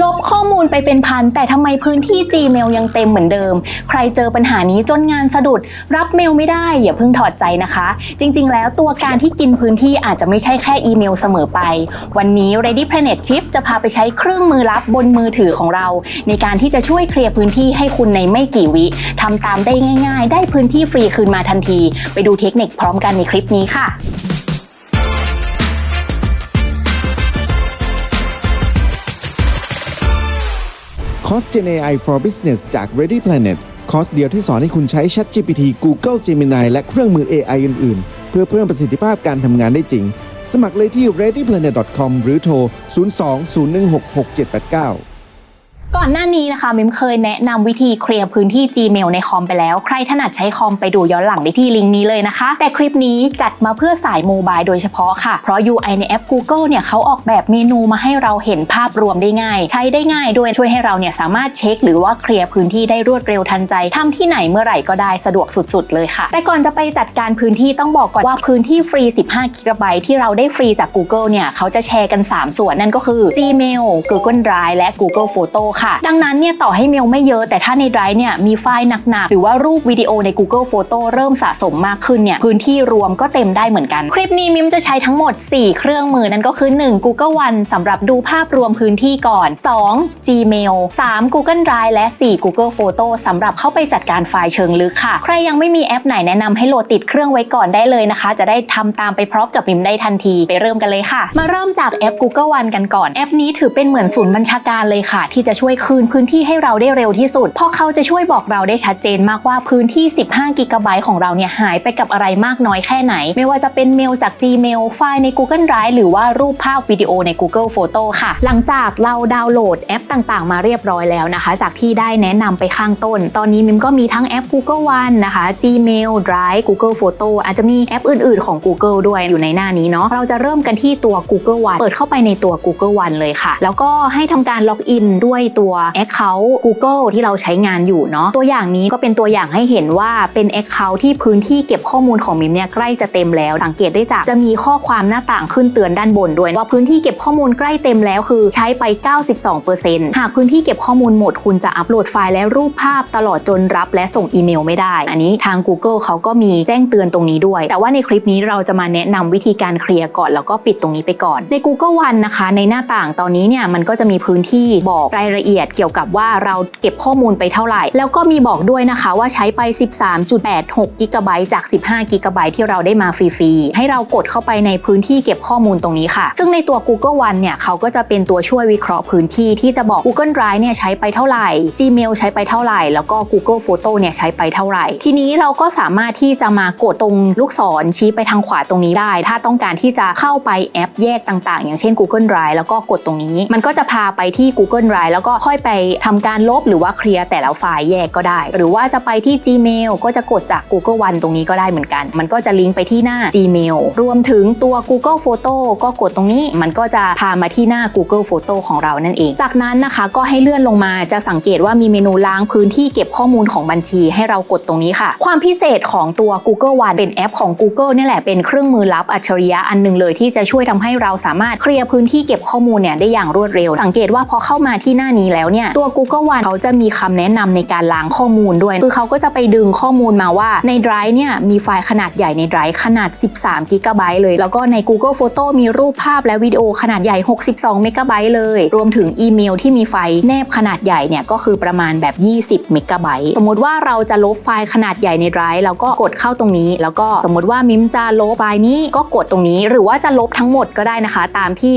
ลบข้อมูลไปเป็นพัน แต่ทำไมพื้นที่ Gmail ยังเต็มเหมือนเดิม ใครเจอปัญหานี้จนงานสะดุด รับเมลไม่ได้ อย่าเพิ่งถอดใจนะคะ จริง ๆ แล้วตัวการที่กินพื้นที่อาจจะไม่ใช่แค่อีเมลเสมอไป วันนี้ Ready Planet Chip จะพาไปใช้เครื่องมือลับบนมือถือของเรา ในการที่จะช่วยเคลียร์พื้นที่ให้คุณในไม่กี่วิทำตามได้ง่าย ๆ ได้พื้นที่ฟรีคืนมาทันที ไปดูเทคนิคพร้อมกันในคลิปนี้ค่ะ อร์ส Gen AI for Business จาก Ready Planet คอร์สเดียวที่สอนให้คุณใช้ ChatGPT Google Gemini และเครื่องมือ AI อื่น ๆ เพื่อเพิ่มประสิทธิภาพการทำงานได้จริง สมัครเลยที่ readyplanet.com หรือโทร 02-016-6789 ก่อนหน้านี้นะคะมิมเคยแนะนำวิธีเคลียร์พื้นที่ Gmail ในคอมไปแล้ว ใครถนัดใช้คอมไปดูย้อนหลังได้ที่ลิงก์นี้เลยนะคะ แต่คลิปนี้จัดมาเพื่อสายโมบายโดยเฉพาะค่ะ เพราะ UI ในแอป Google เนี่ยเขาออกแบบเมนูมาให้เราเห็นภาพรวมได้ง่าย ใช้ได้ง่ายด้วยช่วยให้เราเนี่ยสามารถเช็ค หรือว่าเคลียร์พื้นที่ได้รวดเร็วทันใจทำที่ไหนเมื่อไหร่ก็ได้สะดวกสุด ๆ เลยค่ะ แต่ก่อนจะไปจัดการพื้นที่ต้องบอกก่อนว่าพื้นที่ฟรี 15 กิกะไบต์ที่เราได้ฟรีจาก Google เนี่ยเขาจะแชร์กัน 3 ส่วนนั่นก็คือ Gmail Google Drive และ Google Photo ค่ะดังนั้นเนี่ยต่อให้เมลไม่เยอะแต่ถ้าใน Drive เนี่ยมีไฟล์หนักๆ หรือว่ารูปวิดีโอใน Google Photo เริ่มสะสมมากขึ้นเนี่ยพื้นที่รวมก็เต็มได้เหมือนกัน คลิปนี้มิมจะใช้ทั้งหมด 4 เครื่องมือนั่นก็คือ 1 Google One สำหรับดูภาพรวมพื้นที่ก่อน 2 Gmail 3 Google Drive และ 4 Google Photo สำหรับเข้าไปจัดการไฟล์เชิงลึกค่ะ ใครยังไม่มีแอปไหนแนะนำให้โหลดติดเครื่องไว้ก่อนได้เลยนะคะ จะได้ทำตามไปพร้อมกับมิมได้ทันทีไปเริ่มกันเลยค่ะ มาเริ่มจากแอป Google One กันก่อนแอปนี้ถือเป็นเหมือนศูนย์บัญชาการเลยค่ะ ที่จะช่วยคืนพื้นที่ให้เราได้เร็วที่สุด เพราะเขาจะช่วยบอกเราได้ชัดเจนมากว่าพื้นที่ 15 กิกะไบต์ของเราเนี่ยหายไปกับอะไรมากน้อยแค่ไหน ไม่ว่าจะเป็นเมลจาก Gmail ไฟล์ใน Google Drive หรือว่ารูปภาพวิดีโอใน Google Photo ค่ะ หลังจากเราดาวน์โหลดแอปต่างๆ มาเรียบร้อยแล้วนะคะ จากที่ได้แนะนำไปข้างต้น ตอนนี้มิมก็มีทั้งแอป Google One นะคะ Gmail Drive Google Photo อาจจะมีแอปอื่น ๆของ Google ด้วยอยู่ในหน้านี้เนาะเราจะเริ่มกันที่ตัว Google One เปิดเข้าไปในตัว Google One เลยค่ะ แล้วก็ให้ทำการล็อกอินด้วยตัวัว Account Google ที่เราใช้งานอยู่เนาะตัวอย่างนี้ก็เป็นตัวอย่างให้เห็นว่าเป็น Account ที่พื้นที่เก็บข้อมูลของมิมเนี่ยใกล้จะเต็มแล้ว สังเกตได้จากจะมีข้อความหน้าต่างขึ้นเตือนด้านบนด้วย ว่าพื้นที่เก็บข้อมูลใกล้เต็มแล้วคือใช้ไป 92%หากพื้นที่เก็บข้อมูลหมดคุณจะอัปโหลดไฟล์และรูปภาพตลอดจนรับและส่งอีเมลไม่ได้ อันนี้ทาง Google เขาก็มีแจ้งเตือนตรงนี้ด้วย แต่ว่าในคลิปนี้เราจะมาแนะนำวิธีการเคลียร์ก่อนแล้วก็ปิดตรงนี้ไปก่อน ใน Google One นะคะ ในหน้าต่างตอนนี้เนี่ยมันก็จะมีพื้นที่บอกรายละเอียดเกี่ยวกับว่าเราเก็บข้อมูลไปเท่าไหร่ แล้วก็มีบอกด้วยนะคะว่าใช้ไป 13.86กิกะไบต์จาก 15กิกะไบต์ที่เราได้มาฟรีๆ ให้เรากดเข้าไปในพื้นที่เก็บข้อมูลตรงนี้ค่ะ ซึ่งในตัว Google One เนี่ยเขาก็จะเป็นตัวช่วยวิเคราะห์พื้นที่ที่จะบอก Google Drive เนี่ยใช้ไปเท่าไหร่ Gmail ใช้ไปเท่าไหร่ แล้วก็ Google Photo เนี่ยใช้ไปเท่าไหร่ ทีนี้เราก็สามารถที่จะมากดตรงลูกศรชี้ไปทางขวาตรงนี้ได้ ถ้าต้องการที่จะเข้าไปแอปแยกต่างๆ อย่างเช่น Google Drive แล้วก็กดตรงนี้ มันก็จะพาไปที่ Google Drive แล้วก็ค่อยไปทำการลบหรือว่าเคลียร์แต่ละไฟล์แยกก็ได้ หรือว่าจะไปที่ Gmail ก็จะกดจาก Google One ตรงนี้ก็ได้เหมือนกัน มันก็จะลิงก์ไปที่หน้า Gmail รวมถึงตัว Google Photo ก็กดตรงนี้ มันก็จะพามาที่หน้า Google Photo ของเรานั่นเอง จากนั้นนะคะก็ให้เลื่อนลงมาจะสังเกตว่ามีเมนูล้างพื้นที่เก็บข้อมูลของบัญชี ให้เรากดตรงนี้ค่ะ ความพิเศษของตัว Google One เป็นแอปของ Google นี่แหละเป็นเครื่องมือลับอัจฉริยะอันหนึ่งเลยที่จะช่วยทำให้เราสามารถเคลียร์พื้นที่เก็บข้อมูลเนี่ยได้อย่างรวดเร็ว สังเกตว่าพอเข้ามาที่หน้านี้แล้วเนี่ยตัว Google One เขาจะมีคำแนะนำในการล้างข้อมูลด้วย คือเขาก็จะไปดึงข้อมูลมาว่าใน Drive เนี่ยมีไฟล์ขนาดใหญ่ใน Drive ขนาด 13กิกะไบต์เลย แล้วก็ใน Google Photo มีรูปภาพและวิดีโอขนาดใหญ่ 62เมกะไบต์เลย รวมถึงอีเมลที่มีไฟล์แนบขนาดใหญ่เนี่ยก็คือประมาณแบบ 20เมกะไบต์สมมติว่าเราจะลบไฟล์ขนาดใหญ่ใน Drive แล้วก็กดเข้าตรงนี้ แล้วก็สมมติว่ามิมจะลบไฟล์นี้ก็กดตรงนี้ หรือว่าจะลบทั้งหมดก็ได้นะคะ ตามที่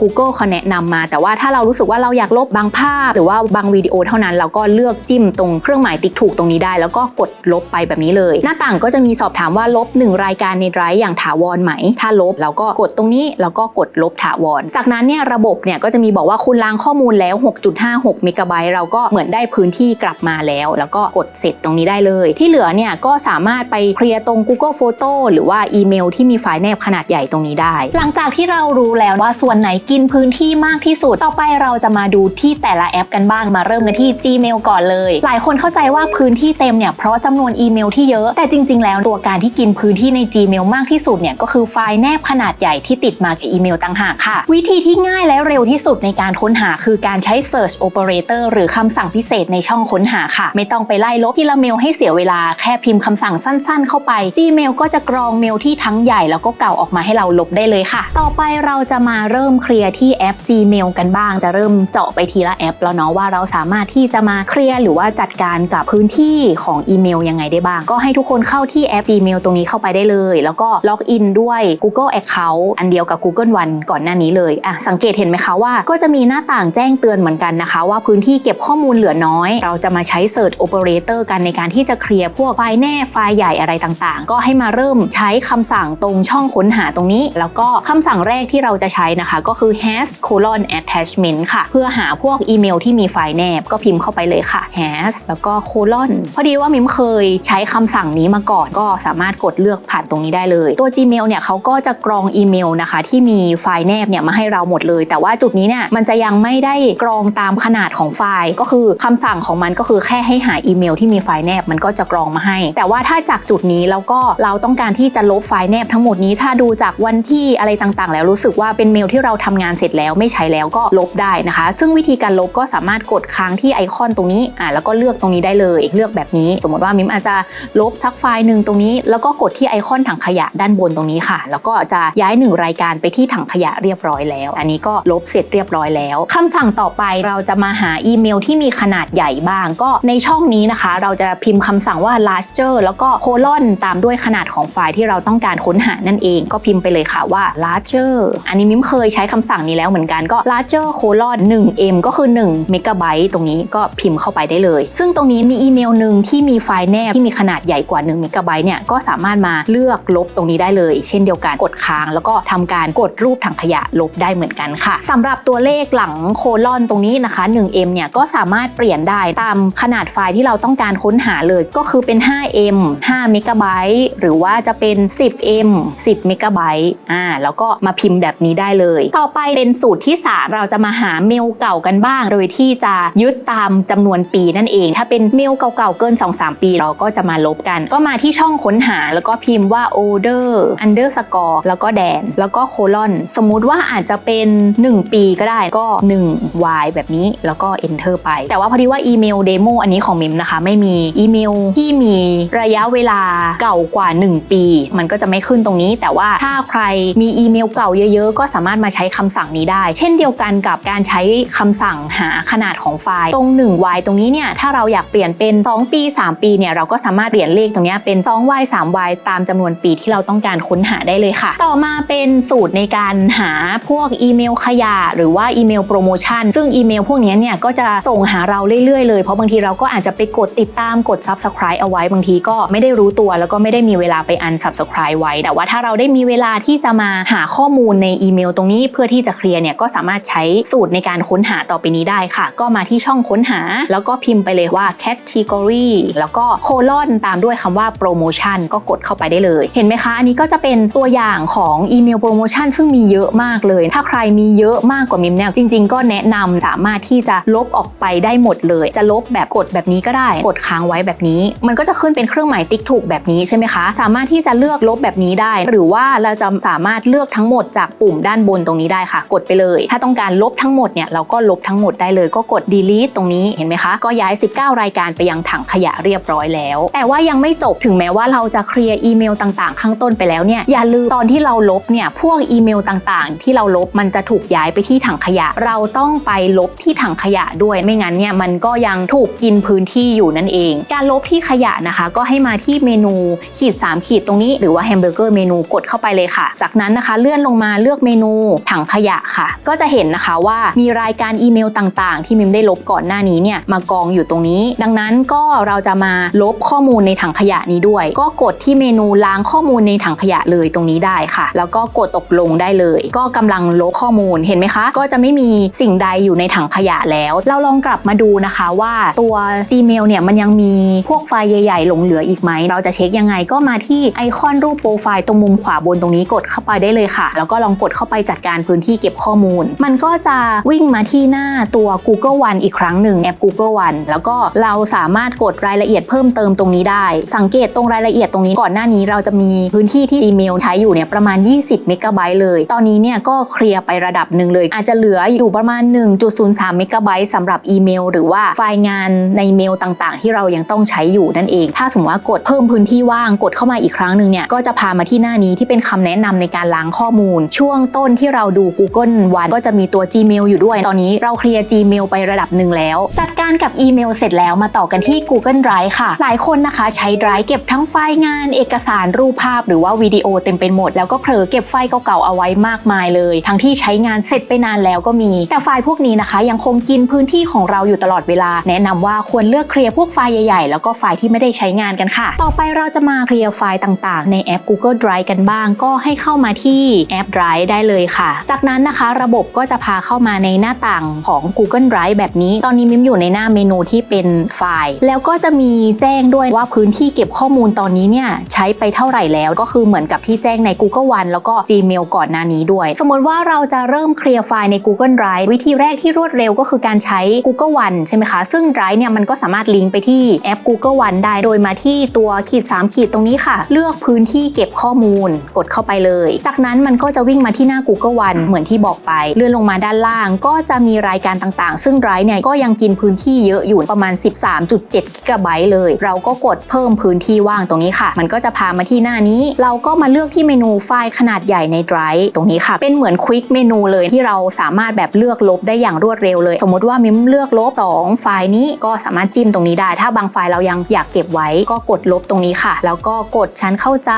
Google เขาแนะนำมา แต่ว่าถ้าเรารู้สึกว่าเราอยากลบบางภาพหรือว่าบางวิดีโอเท่านั้นเราก็เลือกจิ้มตรงเครื่องหมายติ๊กถูกตรงนี้ได้ แล้วก็กดลบไปแบบนี้เลย หน้าต่างก็จะมีสอบถามว่าลบ 1 รายการใน Drive อย่างถาวรไหม ถ้าลบเราก็กดตรงนี้แล้วก็กดลบถาวร จากนั้นเนี่ยระบบเนี่ยก็จะมีบอกว่าคุณล้างข้อมูลแล้ว 6.56 เมกะไบต์เราก็เหมือนได้พื้นที่กลับมาแล้ว แล้วก็กดเสร็จตรงนี้ได้เลย ที่เหลือเนี่ยก็สามารถไปเคลียร์ตรง Google Photo หรือว่าอีเมลที่มีไฟล์แนบขนาดใหญ่ตรงนี้ได้ หลังจากที่เรารู้แล้วว่าส่วนไหนกินพื้นที่มากที่สุด ต่อไปเราจะมาดูที่แต่ละละแอปกันบ้างมาเริ่มกันที่ Gmail ก่อนเลย หลายคนเข้าใจว่าพื้นที่เต็มเนี่ยเพราะจำนวนอีเมลที่เยอะแต่จริง ๆ แล้วตัวการที่กินพื้นที่ใน Gmail มากที่สุดเนี่ยก็คือไฟล์แนบขนาดใหญ่ที่ติดมากับอีเมลต่างหากค่ะ วิธีที่ง่ายและเร็วที่สุดในการค้นหาคือการใช้ Search Operator หรือคำสั่งพิเศษในช่องค้นหาค่ะ ไม่ต้องไปไล่ลบทีละเมลให้เสียเวลาแค่พิมพ์คำสั่งสั้น ๆ เข้าไป Gmail ก็จะกรองเมลที่ทั้งใหญ่แล้วก็เก่าออกมาให้เราลบได้เลยค่ะ ต่อไปเราจะมาเริ่มเคลียร์ที่แอป Gmail กันบ้างจะเริ่มเจาะไปทีละแอปแล้วเนาะว่าเราสามารถที่จะมาเคลียร์หรือว่าจัดการกับพื้นที่ของอีเมลยังไงได้บ้าง ก็ให้ทุกคนเข้าที่แอป Gmail ตรงนี้เข้าไปได้เลย แล้วก็ล็อกอินด้วย Google Account อันเดียวกับ Google One ก่อนหน้านี้เลยอะสังเกตเห็นไหมคะว่าก็จะมีหน้าต่างแจ้งเตือนเหมือนกันนะคะ ว่าพื้นที่เก็บข้อมูลเหลือน้อย เราจะมาใช้ Search Operator กันในการที่จะเคลียร์พวกไฟล์แนบไฟล์ใหญ่อะไรต่างๆ ก็ให้มาเริ่มใช้คำสั่งตรงช่องค้นหาตรงนี้ แล้วก็คำสั่งแรกที่เราจะใช้นะคะ ก็คือ has colon attachment ค่ะ เพื่อหาพวกอีเมลที่มีไฟล์แนบก็พิมพ์เข้าไปเลยค่ะ has แล้วก็ colon พอดีว่ามิมเคยใช้คำสั่งนี้มาก่อน ก็สามารถกดเลือกผ่านตรงนี้ได้เลย ตัว Gmail เนี่ยเขาก็จะกรองอีเมลนะคะ ที่มีไฟล์แนบเนี่ยมาให้เราหมดเลย แต่ว่าจุดนี้เนี่ยมันจะยังไม่ได้กรองตามขนาดของไฟล์ ก็คือคำสั่งของมันก็คือแค่ให้หาอีเมลที่มีไฟล์แนบมันก็จะกรองมาให้ แต่ว่าถ้าจากจุดนี้แล้วก็เราต้องการที่จะลบไฟล์แนบทั้งหมดนี้ถ้าดูจากวันที่อะไรต่างๆ แล้วรู้สึกว่าเป็นเมลที่เราทำงานเสร็จแล้วไม่ใช้แล้วก็ลบได้นะคะ ซึ่งวิธีการลบก็สามารถกดค้างที่ไอคอนตรงนี้อ่าแล้วก็เลือกตรงนี้ได้เลยเลือกแบบนี้ สมมติว่ามิมอาจจะลบสักไฟล์หนึ่งตรงนี้ แล้วก็กดที่ไอคอนถังขยะด้านบนตรงนี้ค่ะ แล้วก็จะย้ายหนึ่งรายการไปที่ถังขยะเรียบร้อยแล้ว อันนี้ก็ลบเสร็จเรียบร้อยแล้วคำสั่งต่อไปเราจะมาหาอีเมลที่มีขนาดใหญ่บ้าง ก็ในช่องนี้นะคะ เราจะพิมพ์คำสั่งว่า larger แล้วก็ colon ตามด้วยขนาดของไฟล์ที่เราต้องการค้นหานั่นเอง ก็พิมพ์ไปเลยค่ะว่า larger อันนี้มิมเคยใช้คำสั่งนี้แล้วเหมือนกันก็ larger colon 1m ก็คือ1 megabyte ตรงนี้ก็พิมพ์เข้าไปได้เลย ซึ่งตรงนี้มีอีเมลหนึ่งที่มีไฟล์แนบที่มีขนาดใหญ่กว่า1 megabyte เนี่ยก็สามารถมาเลือกลบตรงนี้ได้เลย เช่นเดียวกันกดค้าง แล้วก็ทำการกดรูปถังขยะลบได้เหมือนกันค่ะสำหรับตัวเลขหลังโคลอนตรงนี้นะคะ 1m เนี่ยก็สามารถเปลี่ยนได้ตามขนาดไฟล์ที่เราต้องการค้นหาเลยก็คือเป็น 5m 5เมกะไบต์หรือว่าจะเป็น 10m 10เมกะไบต์อ่าแล้วก็มาพิมพ์แบบนี้ได้เลย ต่อไปเป็นสูตรที่ 3 เราจะมาหาเมลเก่ากันบ้างโดยที่จะยึดตามจำนวนปีนั่นเอง ถ้าเป็นเมลเก่าๆเกิน 2-3 ปี เราก็จะมาลบกัน ก็มาที่ช่องค้นหาแล้วก็พิมพ์ว่า order underscore แล้วก็แดน แล้วก็โคลอน สมมุติว่าอาจจะเป็น 1 ปีก็ได้ก็ 1 y แบบนี้แล้วก็ enter ไป แต่ว่าพอดีว่าอีเมลเดโมอันนี้ของมิมนะคะ ไม่มีอีเมลที่มีระยะเวลาเก่ากว่า 1 ปี มันก็จะไม่ขึ้นตรงนี้ แต่ว่าถ้าใครมีอีเมลเก่าเยอะ ๆ ก็สามารถมาใช้คำสั่งนี้ได้ เช่นเดียวกันกับการใช้คำสั่งหาขนาดของไฟล์ตรง 1y ตรงนี้เนี่ยถ้าเราอยากเปลี่ยนเป็น 2 ปี 3 ปีเนี่ยเราก็สามารถเปลี่ยนเลขตรงนี้เป็น 2y 3y ตามจำนวนปีที่เราต้องการค้นหาได้เลยค่ะ ต่อมาเป็นสูตรในการหาพวกอีเมลขยะหรือว่าอีเมลโปรโมชั่นซึ่งอีเมลพวกนี้เนี่ยก็จะส่งหาเราเรื่อยๆเลยเพราะบางทีเราก็อาจจะไปกดติดตามกด subscribe เอาไว้บางทีก็ไม่ได้รู้ตัว แล้วก็ไม่ได้มีเวลาไป unsubscribe ไว้ แต่ว่าถ้าเราได้มีเวลาที่จะมาหาข้อมูลในอีเมลตรงนี้เพื่อที่จะเคลียร์เนี่ยก็สามารถใช้สูตรในการค้นหาต่อไปนี้ได้ค่ะ ก็มาที่ช่องค้นหา แล้วก็พิมพ์ไปเลยว่า category แล้วก็โคลอนตามด้วยคำว่า promotion ก็กดเข้าไปได้เลย เห็นไหมคะ อันนี้ก็จะเป็นตัวอย่างของอีเมลโปรโมชั่นซึ่งมีเยอะมากเลย ถ้าใครมีเยอะมากกว่ามิมเนี่ยจริง ๆ ก็แนะนำสามารถที่จะลบออกไปได้หมดเลย จะลบแบบกดแบบนี้ก็ได้ กดค้างไว้แบบนี้ มันก็จะขึ้นเป็นเครื่องหมายติ๊กถูกแบบนี้ใช่ไหมคะ สามารถที่จะเลือกลบแบบนี้ได้ หรือว่าเราจะสามารถเลือกทั้งหมดจากปุ่มด้านบนตรงนี้ได้ค่ะ กดไปเลย ถ้าต้องการลบทั้งหมดเนี่ยเราก็ลบทั้งหมดได้เลยก็กด delete ตรงนี้เห็นไหมคะ ก็ย้าย 19 รายการไปยังถังขยะเรียบร้อยแล้ว แต่ว่ายังไม่จบถึงแม้ว่าเราจะเคลียร์อีเมลต่างๆ ข้างต้นไปแล้วเนี่ยอย่าลืมตอนที่เราลบเนี่ยพวกอีเมลต่างๆ ที่เราลบมันจะถูกย้ายไปที่ถังขยะ เราต้องไปลบที่ถังขยะด้วยไม่งั้นเนี่ยมันก็ยังถูกกินพื้นที่อยู่นั่นเอง การลบที่ขยะนะคะ ก็ให้มาที่เมนูขีด 3 ขีดตรงนี้หรือว่าแฮมเบอร์เกอร์เมนูกดเข้าไปเลยค่ะ จากนั้นนะคะเลื่อนลงมาเลือกเมนูถังขยะค่ะ ก็จะเห็นนะคะว่ามีรายการอีเมลต่างๆ ที่มิมได้ลบก่อนหน้านี้เนี่ยมากองอยู่ตรงนี้ ดังนั้นก็เราจะมาลบข้อมูลในถังขยะนี้ด้วย ก็กดที่เมนูล้างข้อมูลในถังขยะเลยตรงนี้ได้ค่ะ แล้วก็กดตกลงได้เลย ก็กำลังลบข้อมูลเห็นไหมคะ ก็จะไม่มีสิ่งใดอยู่ในถังขยะแล้ว เราลองกลับมาดูนะคะว่าตัว Gmail เนี่ยมันยังมีพวกไฟล์ใหญ่ ๆ หลงเหลืออีกไหม เราจะเช็คยังไงก็มาที่ไอคอนรูปโปรไฟล์ตรงมุมขวาบนตรงนี้กดเข้าไปได้เลยค่ะ แล้วก็ลองกดเข้าไปจัดการพื้นที่เก็บข้อมูล มันก็จะวิ่งมาที่หน้าตัว Google One อีกครั้งหนึ่งแอป Google One แล้วก็เราสามารถกดรายละเอียดเพิ่มเติมตรงนี้ได้ สังเกตตรงรายละเอียดตรงนี้ก่อนหน้านี้เราจะมีพื้นที่ที่ Gmail ใช้อยู่เนี่ยประมาณ 20 เมกะไบต์เลย ตอนนี้เนี่ยก็เคลียร์ไประดับหนึ่งเลย อาจจะเหลืออยู่ประมาณ 1.03 เมกะไบต์สำหรับอีเมล หรือว่าไฟล์งานในเมลต่างๆ ที่เรายังต้องใช้อยู่นั่นเอง ถ้าสมมติว่ากดเพิ่มพื้นที่ว่างกดเข้ามาอีกครั้งหนึ่งเนี่ยก็จะพามาที่หน้านี้ที่เป็นคำแนะนำในการล้างข้อมูล ช่วงต้นที่เราดู Google One ก็จะมีตัว Gmail อยู่ด้วย ตอนนี้เราเคลียร์ Gmail ไประดับหนึ่งแล้ว จัดการกับอีเมลเสร็จแล้วมาต่อกันที่ Google Drive ค่ะ หลายคนนะคะใช้ Drive เก็บทั้งไฟล์งาน เอกสารรูปภาพ หรือว่าวิดีโอเต็มไปหมด แล้วก็เผลอเก็บไฟล์เก่าๆเอาไว้มากมายเลย ทั้งที่ใช้งานเสร็จไปนานแล้วก็มี แต่ไฟล์พวกนี้นะคะ ยังคงกินพื้นที่ของเราอยู่ตลอดเวลา แนะนำว่าควรเลือกเคลียร์พวกไฟล์ใหญ่ๆ แล้วก็ไฟล์ที่ไม่ได้ใช้งานกันค่ะ ต่อไปเราจะมาเคลียร์ไฟล์ต่างๆ ในแอป Google Drive กันบ้าง ก็ให้เข้ามาที่แอป Drive ได้เลยค่ะ จากนั้นนะคะ ระบบก็จะพาเข้ามาในหน้าต่างของ Google Drive แบบนี้ ตอนนี้มิมอยู่ในหน้าเมนูที่เป็นไฟล์ แล้วก็จะมีแจ้งด้วยว่าพื้นที่เก็บข้อมูลตอนนี้เนี่ยใช้ไปเท่าไหร่แล้ว ก็คือเหมือนกับที่แจ้งใน Google One แล้วก็ Gmail ก่อนหน้านี้ด้วย สมมติว่าเราจะเริ่มเคลียร์ไฟล์ใน Google Drive วิธีแรกที่รวดเร็วก็คือการใช้ Google One ใช่ไหมคะ ซึ่ง Drive เนี่ยมันก็สามารถลิงก์ไปที่แอป Google One ได้โดยมาที่ตัวขีด3ขีดตรงนี้ค่ะ เลือกพื้นที่เก็บข้อมูลกดเข้าไปเลย จากนั้นมันก็จะวิ่งมาที่หน้า Google One เหมือนที่บอกไป เลื่อนลงมาด้านล่างก็จะมีรายการต่างๆ ซึ่ง Drive เนี่ยก็ยังกินพื้นที่เยอะอยู่ประมาณ 13.7กิกะไบต์เลย เราก็กดเพิ่มพื้นที่ว่างตรงนี้ค่ะ มันก็จะพามาที่หน้านี้ เราก็มาเลือกที่เมนูไฟล์ขนาดใหญ่ใน Drive ตรงนี้ค่ะ เป็นเหมือนควิกเมนูเลยที่เราสามารถแบบเลือกลบได้อย่างรวดเร็วเลย สมมติว่ามิมเลือกลบ 2 ไฟล์นี้ก็สามารถจิ้มตรงนี้ได้ ถ้าบางไฟล์เรายังอยากเก็บไว้ก็กดลบตรงนี้ค่ะ แล้วก็กดชั้นเข้าใจ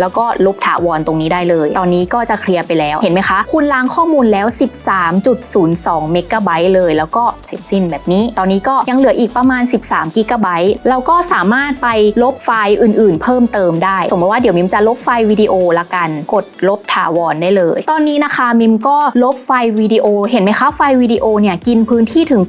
แล้วก็ลบถาวรตรงนี้ได้เลย ตอนนี้ก็จะเคลียร์ไปแล้ว เห็นไหมคะ คุณล้างข้อมูลแล้ว 13.02 เมกะไบต์เลย แล้วก็เสร็จสิ้นแบบนี้ ตอนนี้ก็ยังเหลืออีกประมาณ 13กิกะไบต์เราก็สามารถไปลบไฟล์อื่น ๆ เพิ่มเติมได้ สมมติว่าเดี๋ยวมิมจะลบไฟล์วิดีโอละกัน กดลบถาวรได้เลย ตอนนี้นะคะมิมก็ลบไฟล์วิดีโอ เห็นไหมคะไฟล์วิดีโอเนี่ยกินพื้นที่ถึง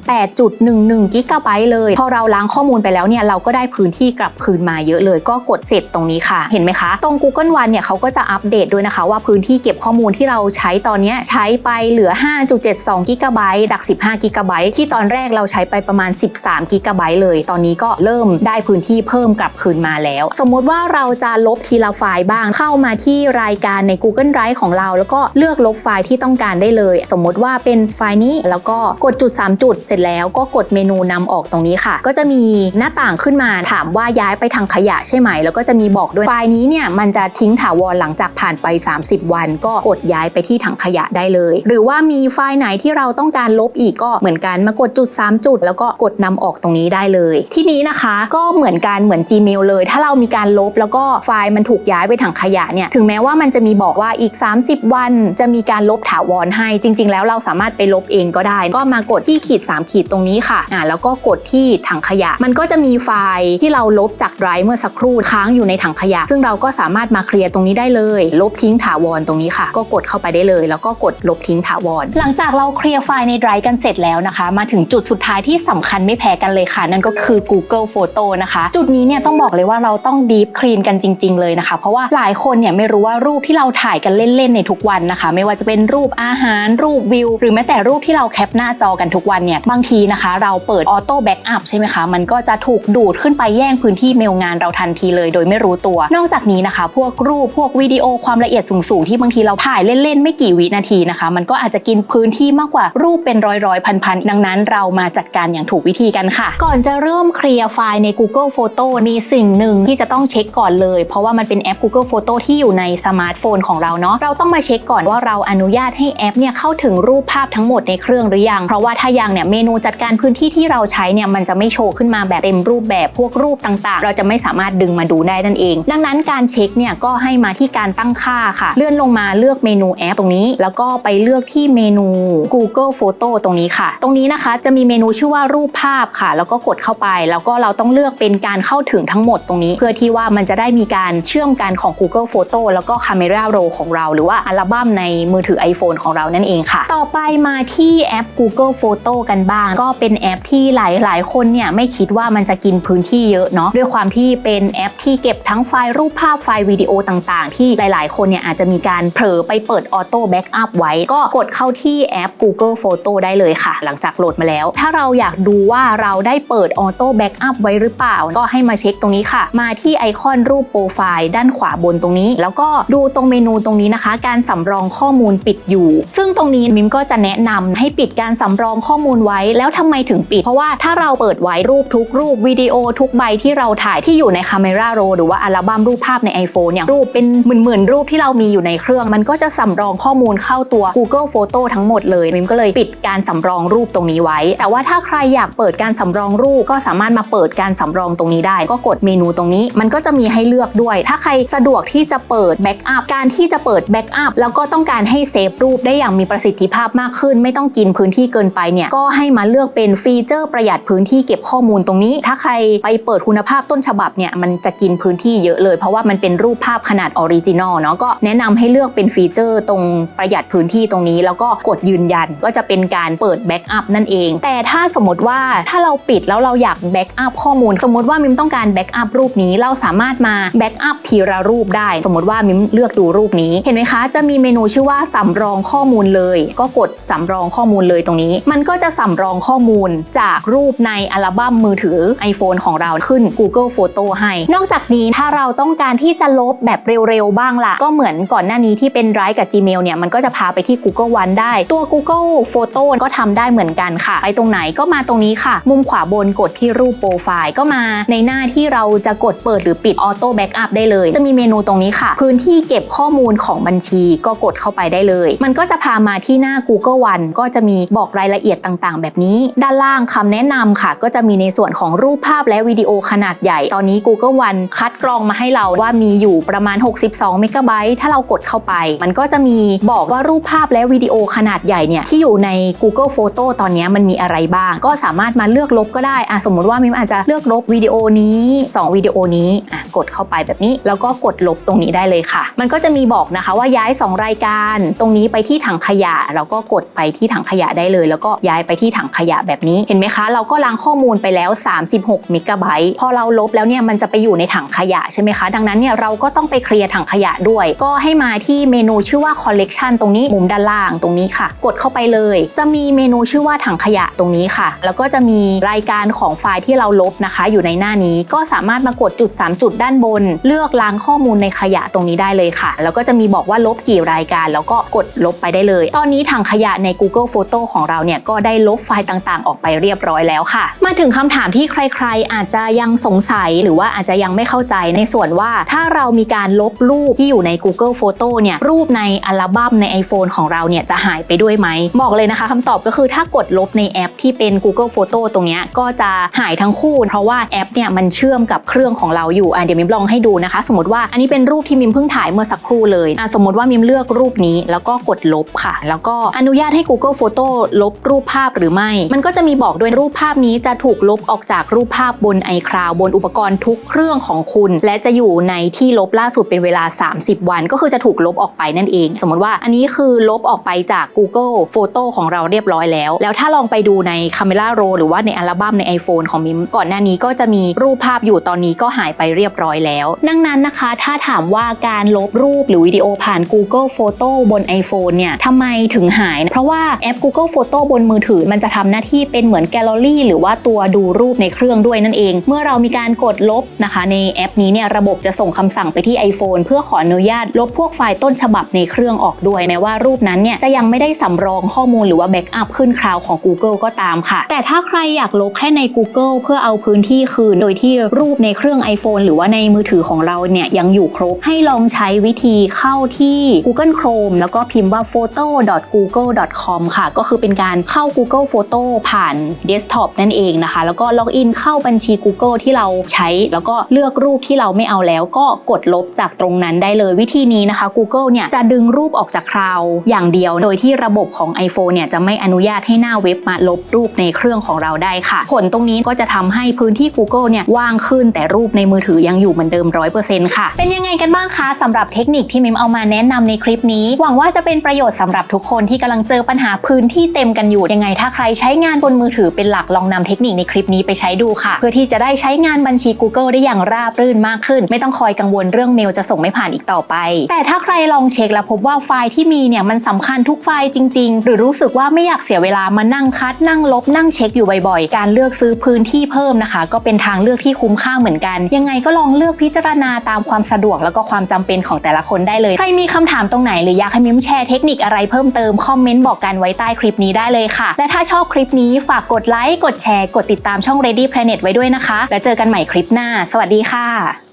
8.11กิกะไบต์เลย พอเราล้างข้อมูลไปแล้วเนี่ยเราก็ได้พื้นที่กลับคืนมาเยอะเลย ก็กดเสร็จตรงนี้ค่ะ เห็นไหมคะ ตรง Google One เนี่ยเขาก็จะอัปเดตด้วยนะคะ ว่าพื้นที่เก็บข้อมูลที่เราใช้ตอนนี้ใช้ไปเหลือ 5.72กิกะไบต์จาก15กิกะไบต์ที่ตอนแรกเราใช้ไปประมาณ 13กิกะไบต์เลย ตอนนี้ก็เริ่มได้พื้นที่เพิ่มกลับคืนมาแล้ว สมมุติว่าเราจะลบทีละไฟล์บ้างเข้ามาที่รายการใน Google Drive ของเรา แล้วก็เลือกลบไฟล์ที่ต้องการได้เลย สมมติว่าเป็นไฟล์นี้แล้วก็กดจุด 3 จุด เสร็จแล้วก็กดเมนูนำออกตรงนี้ค่ะ ก็จะมีหน้าต่างขึ้นมาถามว่าย้ายไปทางขยะใช่ไหม แล้วก็จะมีบอกด้วยไฟล์นี้เนี่ยมันจะทิ้งถาวรหลังจากผ่านไป 30 วัน ก็กดย้ายไปที่ถังขยะได้เลย หรือว่ามีไฟล์ไหนที่เราต้องการลบอีกก็เหมือนกันมากดจุด 3 จุด แล้วก็กดนำออกตรงนี้ได้เลย ที่นี้นะคะก็เหมือนกันเหมือน Gmail เลย ถ้าเรามีการลบแล้วก็ไฟล์มันถูกย้ายไปถังขยะเนี่ยถึงแม้ว่ามันจะมีบอกว่าอีก 30 วัน จะมีการลบถาวรให้ จริง ๆ แล้วเราสามารถไปลบเองก็ได้ ก็มากดที่ขีด 3 ขีดตรงนี้ค่ะอ่าแล้วก็กดที่ถังขยะ มันก็จะมีไฟล์ที่เราลบจากไดรฟ์เมื่อสักครู่ค้างอยู่ในถังขยะ ซึ่งเราก็สามารถมาเคลียร์ตรงนี้ได้เลย ลบทิ้งถาวรตรงนี้ค่ะ ก็กดเข้าไปได้เลย แล้วก็กดลบทิ้งถาวร หลังจากเราเคลียร์ไฟล์ในไดรฟ์กันเสร็จแล้วนะคะ มาถึงจุดสุดท้ายที่สำคัญไม่แพ้กันเลยค่ะ นั่นก็คือ Google Photo นะคะ จุดนี้เนี่ยต้องบอกเลยว่าเราต้อง deep clean กันจริง ๆ เลยนะคะ เพราะว่าหลายคนเนี่ยไม่รู้ว่ารูปที่เราถ่ายกันเล่น ๆ ในทุกวันนะคะ ไม่ว่าจะเป็นรูปอาหาร รูปวิว หรือแม้แต่รูปที่เราแคปหน้าจอกันทุกวันเนี่ยบางทีนะคะ เราเปิดออโต้แบ็กอัพใช่ไหมคะมันก็จะถูกดูดขึ้นไปแย่งพื้นที่เมลงานเราทันทีเลย โดยไม่รู้ตัว นอกจากนี้นะคะ พวกรูปพวกวิดีโอความละเอียดสูงๆที่บางทีเราถ่ายเล่นๆไม่กี่วินาทีนะคะ มันก็อาจจะกินพื้นที่มากกว่ารูปเป็นร้อยๆพันๆดังนั้นเรามาจัดการอย่างถูกวิธีกันค่ะ ก่อนจะเริ่มเคลียร์ไฟล์ใน Google Photo มีสิ่งหนึ่งที่จะต้องเช็คก่อนเลย เพราะว่ามันเป็นแอป Google Photo ที่อยู่ในสมาร์ทโฟนของเราเนาะเราต้องมาเช็คก่อนว่าเราอนุญาตให้แอปเนี่ยเข้าถึงรูปภาพทั้งหมดในเครื่องหรือยัง เพราะว่าถ้ายังเนี่ยเมนูจัดการพื้นที่ที่เราใช้เนี่ยมันจะไม่โชว์ขึ้นมาแบบเต็มรูปแบบพวกรูปต่างๆ เราจะไม่สามารถดึงมาดูได้นั่นเอง ดังนั้นการเช็คเนี่ยก็ให้มาที่การตั้งค่าค่ะ เลื่อนลงมาเลือกเมนูแอปตรงนี้ แล้วก็ไปเลือกที่เมนู Google Photo ตรงนี้ค่ะ ตรงนี้นะคะจะมีเมนูชื่อว่ารูปภาพค่ะ แล้วก็กดเข้าไป แล้วก็เราต้องเลือกเป็นการเข้าถึงทั้งหมดตรงนี้ เพื่อที่ว่ามันจะได้มีการเชื่อมกันของ Google Photo แล้วก็ Camera Roll ของเรา หรือว่าอัลบั้มในมือถือ iPhone ของเรานั่นเองค่ะ ต่อไปมาที่แอป Google Photo กันบ้าง ก็เป็นแอปที่หลาย ๆ คนเนี่ยไม่คิดว่ามันจะกินพื้นที่เยอะเนาะด้วยความที่เป็นแอปที่เก็บทั้งไฟล์รูปภาพไฟล์วิดีโอต่างๆ ที่หลาย ๆ คนเนี่ยอาจจะมีการเผลอไปเปิดออโต้แบ็กอัพไว้ ก็กดเข้าที่แอป Google Photo ได้เลยเลยค่ะ หลังจากโหลดมาแล้ว ถ้าเราอยากดูว่าเราได้เปิดออโต้แบ็กอัพไว้หรือเปล่า ก็ให้มาเช็คตรงนี้ค่ะ มาที่ไอคอนรูปโปรไฟล์ด้านขวาบนตรงนี้ แล้วก็ดูตรงเมนูตรงนี้นะคะ การสำรองข้อมูลปิดอยู่ ซึ่งตรงนี้มิมก็จะแนะนำให้ปิดการสำรองข้อมูลไว้ แล้วทำไมถึงปิด เพราะว่าถ้าเราเปิดไว้รูปทุกรูปวิดีโอทุกใบที่เราถ่ายที่อยู่ใน Camera Roll หรือว่าอัลบั้มรูปภาพใน iPhone เนี่ยรูปเป็นหมื่นๆรูปที่เรามีอยู่ในเครื่อง มันก็จะสำรองข้อมูลเข้าตัว Google Photo ทั้งหมดเลยมิมก็เลยปิดการสำรองรูปตรงนี้ไว้ แต่ว่าถ้าใครอยากเปิดการสำรองรูปก็สามารถมาเปิดการสำรองตรงนี้ได้ ก็กดเมนูตรงนี้ มันก็จะมีให้เลือกด้วย ถ้าใครสะดวกที่จะเปิดแบ็กอัพการที่จะเปิดแบ็กอัพแล้วก็ต้องการให้เซฟรูปได้อย่างมีประสิทธิภาพมากขึ้น ไม่ต้องกินพื้นที่เกินไปเนี่ยก็ให้มาเลือกเป็นฟีเจอร์ประหยัดพื้นที่เก็บข้อมูลตรงนี้ ถ้าใครไปเปิดคุณภาพต้นฉบับเนี่ยมันจะกินพื้นที่เยอะเลย เพราะว่ามันเป็นรูปภาพขนาดออริจินอลเนาะก็แนะนำให้เลือกเป็นฟีเจอร์ตรงประหยัดพื้นที่ตรงนี้ แล้วก็กดยืนยันก็จะเป็นการเปิดแบ็กอัพนั่นเอง แต่ถ้าสมมติว่าถ้าเราปิดแล้วเราอยากแบ็กอัพข้อมูล สมมติว่ามิมต้องการแบ็กอัพรูปนี้เราสามารถมาแบ็กอัพทีละรูปได้ สมมติว่ามิมเลือกดูรูปนี้ เห็นไหมคะ จะมีเมนูชื่อว่าสำรองข้อมูลเลย ก็กดสำรองข้อมูลเลยตรงนี้ มันก็จะสำรองข้อมูลจากรูปในอัลบั้มมือถือ iPhone ของเราขึ้น Google Photo ให้ นอกจากนี้ถ้าเราต้องการที่จะลบแบบเร็วๆบ้างล่ะ ก็เหมือนก่อนหน้านี้ที่เป็น Drive กับ Gmail เนี่ยมันก็จะพาไปที่ Google One ได้ตัว Google Photo ก็็ทำได้เหมือนกันค่ะ ไปตรงไหนก็มาตรงนี้ค่ะ มุมขวาบนกดที่รูปโปรไฟล์ก็มาในหน้าที่เราจะกดเปิดหรือปิด Auto Backup ได้เลย จะมีเมนูตรงนี้ค่ะ พื้นที่เก็บข้อมูลของบัญชีก็กดเข้าไปได้เลย มันก็จะพามาที่หน้า Google One ก็จะมีบอกรายละเอียดต่างๆ แบบนี้ ด้านล่างคำแนะนำค่ะ ก็จะมีในส่วนของรูปภาพและวิดีโอขนาดใหญ่ ตอนนี้ Google One คัดกรองมาให้เราว่ามีอยู่ประมาณ 62 เมกะไบต์ถ้าเรากดเข้าไป มันก็จะมีบอกว่ารูปภาพและวิดีโอขนาดใหญ่เนี่ยที่อยู่ใน Google Photo ตอนนี้มันมีอะไรบ้าง ก็สามารถมาเลือกลบก็ได้อะสมมติว่ามิมอาจจะเลือกลบวิดีโอนี้ 2 วิดีโอนี้อะกดเข้าไปแบบนี้ แล้วก็กดลบตรงนี้ได้เลยค่ะ มันก็จะมีบอกนะคะว่าย้าย 2 รายการ ตรงนี้ไปที่ถังขยะเราก็กดไปที่ถังขยะได้เลย แล้วก็ย้ายไปที่ถังขยะแบบนี้เห็นไหมคะ เราก็ล้างข้อมูลไปแล้ว 36เมกะไบต์พอเราลบแล้วเนี่ยมันจะไปอยู่ในถังขยะใช่ไหมคะ ดังนั้นเนี่ยเราก็ต้องไปเคลียร์ถังขยะด้วย ก็ให้มาที่เมนูชื่อว่า collection ตรงนี้มุมด้านล่างตรงนี้ค่ะ กดเข้าไปเลยจะมีเมนูชื่อว่าถังขยะตรงนี้ค่ะ แล้วก็จะมีรายการของไฟล์ที่เราลบนะคะ อยู่ในหน้านี้ก็สามารถมากดจุด 3 จุดด้านบน เลือกล้างข้อมูลในขยะตรงนี้ได้เลยค่ะ แล้วก็จะมีบอกว่าลบกี่รายการ แล้วก็กดลบไปได้เลย ตอนนี้ถังขยะใน Google Photo ของเราเนี่ยก็ได้ลบไฟล์ต่างๆ ออกไปเรียบร้อยแล้วค่ะ มาถึงคำถามที่ใคร ๆ อาจจะยังสงสัยหรือว่าอาจจะยังไม่เข้าใจในส่วนว่าถ้าเรามีการลบรูปที่อยู่ใน Google Photo เนี่ยรูปในอัลบั้มใน iPhone ของเราเนี่ยจะหายไปด้วยไหมบอกเลยนะคะคำตอบก็คือถ้ากดลบในแอปที่เป็น Google Photo ตรงเนี้ยก็จะหายทั้งคู่ เพราะว่าแอปเนี่ยมันเชื่อมกับเครื่องของเราอยู่อะเดี๋ยวมิมลองให้ดูนะคะ สมมติว่าอันนี้เป็นรูปที่มิมเพิ่งถ่ายเมื่อสักครู่เลยอะสมมติว่ามิมเลือกรูปนี้แล้วก็กดลบค่ะ แล้วก็อนุญาตให้ Google Photo ลบรูปภาพหรือไม่ มันก็จะมีบอกด้วยรูปภาพนี้จะถูกลบออกจากรูปภาพบน iCloud บนอุปกรณ์ทุกเครื่องของคุณ และจะอยู่ในที่ลบล่าสุดเป็นเวลา 30 วัน ก็คือจะถูกลบออกไปนั่นเอง สมมติว่าอันนี้คือลบออกไปจาก Google Photo ของเรารียบร้อยแล้ว แล้วถ้าลองไปดูใน Camera Roll หรือว่าในอัลบั้มใน iPhone ของมิมก่อนหน้านี้ก็จะมีรูปภาพอยู่ตอนนี้ก็หายไปเรียบร้อยแล้ว ดังนั้นนะคะ ถ้าถามว่าการลบรูปหรือวิดีโอผ่าน Google Photo บน iPhone เนี่ยทำไมถึงหาย เพราะว่าแอป Google Photo บนมือถือ มันจะทำหน้าที่เป็นเหมือนแกลเลอรี่หรือว่าตัวดูรูปในเครื่องด้วยนั่นเอง เมื่อเรามีการกดลบนะคะ ในแอปนี้เนี่ยระบบจะส่งคำสั่งไปที่ iPhone เพื่อขออนุญาตลบพวกไฟล์ต้นฉบับในเครื่องออกด้วยแม้ว่ารูปนั้นเนี่ยจะยังไม่ได้สำรองข้อมูลหรือว่าแบ็กอัพขึ้นคลาวของ Google ก็ตามค่ะ แต่ถ้าใครอยากลบแค่ใน Google เพื่อเอาพื้นที่คืน โดยที่รูปในเครื่อง iPhone หรือว่าในมือถือของเราเนี่ยยังอยู่ครบ ให้ลองใช้วิธีเข้าที่ Google Chrome แล้วก็พิมพ์ว่า photo.google.com ค่ะ ก็คือเป็นการเข้า Google Photo ผ่านเดสก์ท็อปนั่นเองนะคะ แล้วก็ล็อกอินเข้าบัญชี Google ที่เราใช้ แล้วก็เลือกรูปที่เราไม่เอาแล้ว ก็กดลบจากตรงนั้นได้เลยวิธีนี้นะคะ Google เนี่ยจะดึงรูปออกจากคลาวอย่างเดียว โดยที่ระบบของ iPhone เนี่ยจะไม่อนุญาตให้หน้าเว็บมาลบรูปในเครื่องของเราได้ค่ะ ผลตรงนี้ก็จะทำให้พื้นที่ Google เนี่ยว่างขึ้นแต่รูปในมือถือยังอยู่เหมือนเดิม 100%ค่ะ เป็นยังไงกันบ้างคะสำหรับเทคนิคที่มิมเอามาแนะนำในคลิปนี้ หวังว่าจะเป็นประโยชน์สำหรับทุกคนที่กำลังเจอปัญหาพื้นที่เต็มกันอยู่ยังไง ถ้าใครใช้งานบนมือถือเป็นหลักลองนำเทคนิคในคลิปนี้ไปใช้ดูค่ะ เพื่อที่จะได้ใช้งานบัญชี Google ได้อย่างราบรื่นมากขึ้น ไม่ต้องคอยกังวลเรื่องเมลจะส่งไม่ผ่านอีกต่อไป แต่ถ้าใครลองเช็คแล้วพบว่าไฟล์ที่มีเนี่ยมันสำคัญทุกไฟล์จริง ๆ หรือรู้สึกว่าไม่อยากเสียเวลามานั่งคัดนั่งลบนั่งเช็คอยู่บ่อยๆ การเลือกซื้อพื้นที่เพิ่มนะคะ ก็เป็นทางเลือกที่คุ้มค่าเหมือนกัน ยังไงก็ลองเลือกพิจารณาตามความสะดวกแล้วก็ความจำเป็นของแต่ละคนได้เลย ใครมีคำถามตรงไหนหรืออยากให้มิมแชร์เทคนิคอะไรเพิ่มเติมคอมเมนต์บอกกันไว้ใต้คลิปนี้ได้เลยค่ะ และถ้าชอบคลิปนี้ฝากกดไลค์กดแชร์กดติดตามช่อง Ready Planet ไว้ด้วยนะคะ แล้วเจอกันใหม่คลิปหน้า สวัสดีค่ะ